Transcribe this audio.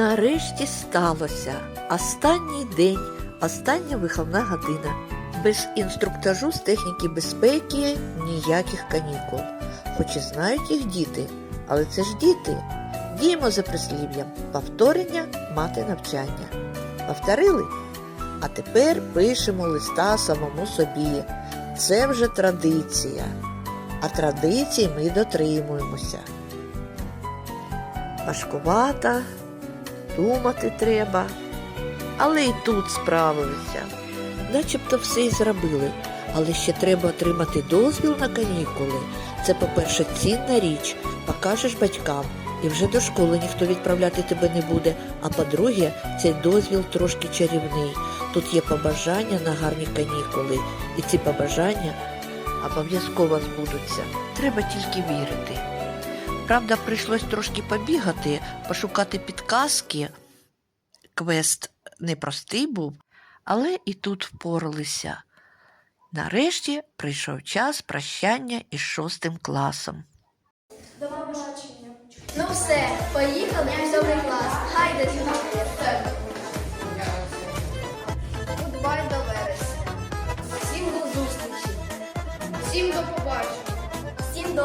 Нарешті сталося. Останній день, остання виховна година. Без інструктажу з техніки безпеки ніяких канікул. Хоч і знають їх діти, але це ж діти. Діємо за прислів'ям повторення мати навчання. Повторили? А тепер пишемо листа самому собі. Це вже традиція. А традицій ми дотримуємося. Важкувата, думати треба. Але і тут справилися. Начебто все і зробили, але ще треба отримати дозвіл на канікули. Це, по-перше, цінна річ, покажеш батькам, і вже до школи ніхто відправляти тебе не буде. А по-друге, цей дозвіл трошки чарівний. Тут є побажання на гарні канікули, і ці побажання обов'язково збудуться. Треба тільки вірити. Правда, прийшлось трошки побігати, пошукати підказки. Квест непростий був, але і тут впоралися. Нарешті прийшов час прощання із шостим класом. До побачення. Ну все, поїхали в сьомий клас. Хайде сюди. Гудбай до вересня. Всім до зустрічі. Всім до побачення. Всім до